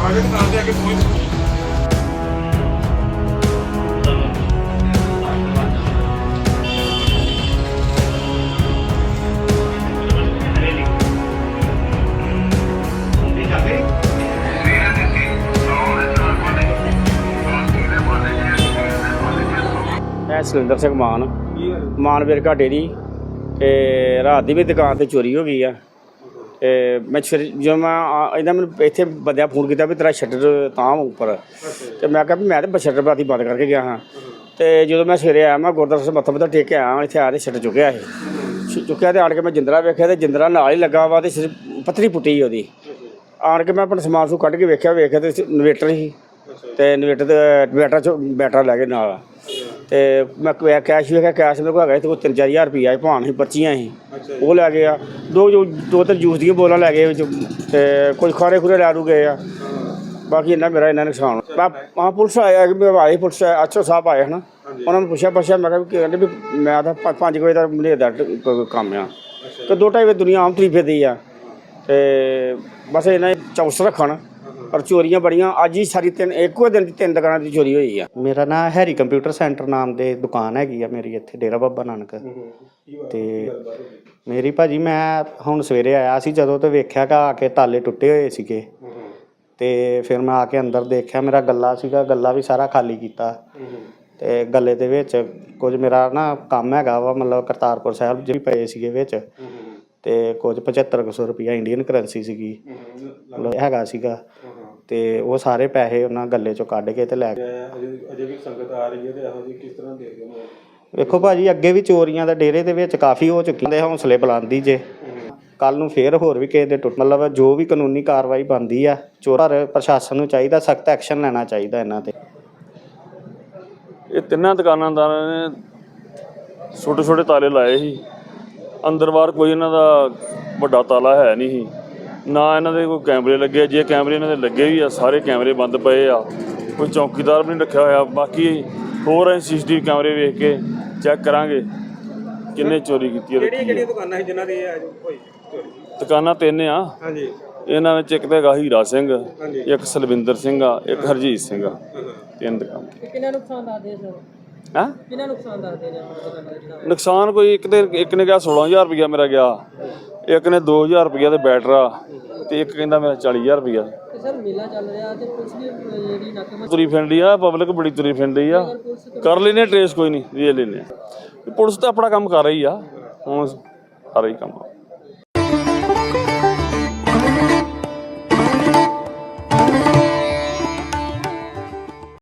알겠습니다. 안돼, 이게 보이는 ਸੁਰਿੰਦਰ ਸਿੰਘ ਮਾਨ? ਮਾਨਵੀਰ ਘਾਟੇ ਦੀ। ਤੇ ਰਾਤ ਦੀ ਵੀ ਦੁਕਾਨ ਤੇ ਚੋਰੀ ਹੋ ਗਈ ਆ। ਤੇ ਮੈਂ ਫਿਰ ਜਦੋਂ ਮੈਂ ਇਹਨਾਂ ਮੈਨੂੰ ਇੱਥੇ ਬੰਦਿਆਂ ਫੋਨ ਕੀਤਾ ਵੀ ਤੇਰਾ ਸ਼ਟਰ ਤਾਂ ਉੱਪਰ। ਤੇ ਮੈਂ ਕਿਹਾ ਵੀ ਮੈਂ ਤੇ ਸ਼ਟਰ ਬਾਤੀ ਬੰਦ ਕਰਕੇ ਗਿਆ ਹਾਂ। ਤੇ ਜਦੋਂ ਮੈਂ ਸਵੇਰੇ ਆਇਆ ਮੈਂ ਗੁਰਦੁਆਰਾ ਸਾਹਿਬ ਮੱਥਾ ਮੱਥਾ ਟੇਕ ਕੇ ਆਇਆ ਇੱਥੇ ਆ ਤੇ ਸ਼ਟਰ ਚੁੱਕਿਆ ਸੀ। ਚੁੱਕਿਆ ਤੇ ਆਣ ਕੇ ਮੈਂ ਜਿੰਦਰਾ ਵੇਖਿਆ ਤੇ ਜਿੰਦਰਾ ਨਾਲ ਹੀ ਲੱਗਾ ਵਾ ਤੇ ਪੱਥਰੀ ਪੁੱਟੀ ਉਹਦੀ। ਆਣ ਕੇ ਮੈਂ ਆਪਣਾ ਸਮਾਨ ਸੂ ਕੱਢ ਕੇ ਵੇਖਿਆ ਵੇਖਿਆ ਤੇ ਇਨਵੇਟਰ ਸੀ। ਤੇ ਇਨਵੇਟਰ ਤੇ ਇਨਵੇਟਰ ਚੋਂ ਬੈਟਰਾ ਲੈ ਕੇ ਨਾਲ ਤੇ ਮੈਂ ਕਿਹਾ ਕੈਸ਼ ਵੇਖਿਆ ਕੈਸ਼ ਮੇਰੇ ਕੋਲ ਹੈਗਾ ਸੀ ਤੇ ਕੋਈ 3-4000 ਰੁਪਈਆ ਸੀ ਭਾਣ ਸੀ ਪਰਚੀਆਂ ਸੀ। ਉਹ ਲੈ ਗਿਆ ਦੋ ਜੋ ਦੋ ਤਿੰਨ ਜੂਸ ਦੀਆਂ ਬੋਲਾਂ ਲੈ ਗਏ ਵਿੱਚ ਤੇ ਕੁਝ ਖਾਰੇ ਖੁਰੇ ਲੈ ਰੂ ਗਏ ਆ। ਬਾਕੀ ਇੰਨਾ ਮੇਰਾ ਇੰਨਾ ਨੁਕਸਾਨ ਮੈਂ ਆ ਪੁਲਿਸ ਆਇਆ ਕਿ ਮੈਂ ਆਈ ਪੁਲਿਸ ਅੱਛੋ ਸਾਹਿਬ ਆਏ ਹਨ। ਉਹਨਾਂ ਨੂੰ ਪੁੱਛਿਆ ਪੁੱਛਿਆ ਮੈਂ ਕਿਹਾ ਵੀ ਕਹਿੰਦੇ ਵੀ ਮੈਂ ਤਾਂ 5 ਵਜੇ ਦਾ ਮੇਰੇ ਦਾ ਟ- ਕ- ਕੰਮ ਆ। ਤੇ ਦੋ ਢਾਈ ਵਜੇ ਦੁਨੀਆ ਆਮ ਤਰੀ ਫਿਰਦੀ ਆ। ਤੇ ਬਸ ਇਹਨਾਂ ਚੌਕਸ ਰੱਖਣ। ਪਰ ਚੋਰੀਆਂ ਬੜੀਆਂ ਅੱਜ ਹੀ ਸਾਰੀ ਤਿੰਨ ਇੱਕੋ ਦਿਨ 'ਚ ਤਿੰਨ ਦੁਕਾਨਾਂ ਦੀ ਚੋਰੀ ਹੋਈ ਆ। ਮੇਰਾ ਨਾਮ ਹੈਰੀ ਕੰਪਿਊਟਰ ਸੈਂਟਰ ਨਾਮ ਦੇ ਦੁਕਾਨ ਹੈਗੀ ਆ ਮੇਰੀ ਇੱਥੇ ਡੇਰਾ ਬਾਬਾ ਨਾਨਕ। ਤੇ ਮੇਰੀ ਭਾਜੀ ਮੈਂ ਹੁਣ ਸਵੇਰੇ ਆਇਆ ਸੀ ਜਦੋਂ ਤੇ ਵੇਖਿਆ ਕਿ ਆ ਕੇ ਤਾਲੇ ਟੁੱਟੇ ਹੋਏ ਸੀਗੇ। ਤੇ ਫਿਰ ਮੈਂ ਆ ਕੇ ਅੰਦਰ ਦੇਖਿਆ ਮੇਰਾ ਗੱਲਾ ਸੀਗਾ ਗੱਲਾ ਵੀ ਸਾਰਾ ਖਾਲੀ ਕੀਤਾ। ਤੇ ਗੱਲੇ ਦੇ ਵਿੱਚ ਕੁਝ ਮੇਰਾ ਨਾ ਕੰਮ ਹੈਗਾ ਵਾ ਮਤਲਬ ਕਰਤਾਰਪੁਰ ਸਾਹਿਬ ਜੀ ਪਏ ਸੀਗੇ ਵਿੱਚ। ਤੇ ਕੁਝ 7500 ਰੁਪਇਆ ਇੰਡੀਅਨ ਕਰੰਸੀ ਸੀਗੀ। ਮਤਲਬ ਹੈਗਾ ਸੀਗਾ। ਤੇ ਉਹ ਸਾਰੇ ਪੈਸੇ ਉਹਨਾਂ ਗੱਲੇ ਚੋਂ ਕੱਢ ਕੇ ਤੇ ਲੈ ਗਏ। ਅਜੇ ਵੀ ਸੰਗਤ ਆ ਰਹੀ ਹੈ ਤੇ ਇਹੋ ਜਿਹੀ ਕਿਸ ਤਰ੍ਹਾਂ ਦੇਖਦੇ ਹੋ? ਵੇਖੋ ਭਾਜੀ ਅੱਗੇ ਵੀ ਚੋਰੀਆਂ ਦਾ ਡੇਰੇ ਦੇ ਵਿੱਚ ਕਾਫੀ ਹੋ ਚੁੱਕੀਆਂ ਦੇ ਹੌਸਲੇ ਬੁਲੰਦੀ ਜੇ। ਕੱਲ ਨੂੰ ਫੇਰ ਹੋਰ ਵੀ ਕਿਸੇ ਦੇ ਟੁੱਟ ਮਤਲਬ ਜੋ ਵੀ ਕਾਨੂੰਨੀ ਕਾਰਵਾਈ ਬਣਦੀ ਆ ਚੋਰਾਂ ਪ੍ਰਸ਼ਾਸਨ ਨੂੰ ਚਾਹੀਦਾ ਸਖਤ ਐਕਸ਼ਨ ਲੈਣਾ ਚਾਹੀਦਾ ਇਹਨਾਂ ਤੇ। ਇਹ ਤਿੰਨਾਂ ਦੁਕਾਨਾਂਦਾਰਾਂ ਨੇ ਛੋਟੇ ਛੋਟੇ ਤਾਲੇ ਲਾਏ ਸੀ। ਅੰਦਰ ਬਾਹਰ ਕੋਈ ਇਹਨਾਂ ਦਾ ਵੱਡਾ ਤਾਲਾ ਹੈ ਨਹੀਂ ਸੀ। ਨਾ ਇਹਨਾਂ ਦੇ ਕੋਈ ਕੈਮਰੇ ਲੱਗੇ ਜੇ ਕੈਮਰੇ ਇਹਨਾਂ ਦੇ ਲੱਗੇ ਵੀ ਆ ਸਾਰੇ ਕੈਮਰੇ ਬੰਦ ਪਏ ਆ। ਕੋਈ ਚੌਕੀਦਾਰ ਵੀ ਨਹੀਂ ਰੱਖਿਆ ਹੋਇਆ। ਬਾਕੀ ਹੋਰ ਅਸੀਂ ਸੀਸੀਟੀਵੀ ਕੈਮਰੇ ਵੇਖ ਕੇ ਚੈੱਕ ਕਰਾਂਗੇ ਕਿੰਨੇ ਚੋਰੀ ਕੀਤੀ ਹੈ ਤੇ ਕਿਹੜੀਆਂ ਕੀ ਕਿਹੜੀਆਂ ਹੈ। ਦੁਕਾਨਾਂ ਸੀ ਜਿਨ੍ਹਾਂ ਦੇ ਇਹ ਅੱਜ ਹੋਈ ਚੋਰੀ? ਦੁਕਾਨਾਂ ਤਿੰਨ ਆ। ਹਾਂਜੀ। ਇਹਨਾਂ ਵਿੱਚ ਇੱਕ ਤਾਂ ਹੈਗਾ ਹੀਰਾ ਸਿੰਘ ਇੱਕ ਸਲਵਿੰਦਰ ਸਿੰਘ ਆ ਇੱਕ ਹਰਜੀਤ ਸਿੰਘ ਆ। ਤਿੰਨ ਦੁਕਾਨ। ਕਿੰਨਾ ਨੁਕਸਾਨ ਦੱਸਦੇ ਸਰ? ਹਾਂ? ਕਿੰਨਾ ਨੁਕਸਾਨ ਦੱਸਦੇ ਨੇ ਨੁਕਸਾਨ ਕੋਈ ਇੱਕ ਤੇ ਇੱਕ ਨੇ ਕਿਹਾ 16000 ਰੁਪਇਆ ਮੇਰਾ ਗਿਆ। ਇੱਕ ਨੇ 2000 ਰੁਪਇਆ ਤੇ ਬੈਟਰਾ ਤੇ ਇੱਕ ਕਹਿੰਦਾ ਮੇਰਾ 40000 ਰੁਪਇਆ ਤੇ ਸਰ ਮੇਲਾ ਚੱਲ ਰਿਹਾ ਤੇ ਪੁਲਿਸ ਅਹ, ਜਿਹੜੀ ਨਾਕਾਬੰਦੀ ਤੁਰੀ ਫਿਰਦੀ ਆ ਪਬਲਿਕ ਬੜੀ ਤੁਰੀ ਫਿਰਦੀ ਆ। ਕਰ ਲੈਨੇ ਟ੍ਰੇਸ ਕੋਈ ਨਹੀਂ ਵੇ ਲੈਨੇ ਪੁਲਿਸ ਤਾਂ ਆਪਣਾ ਕੰਮ ਕਰ ਰਹੀ ਆ ਹੁਣ ਕਰ ਰਹੀ ਕੰਮ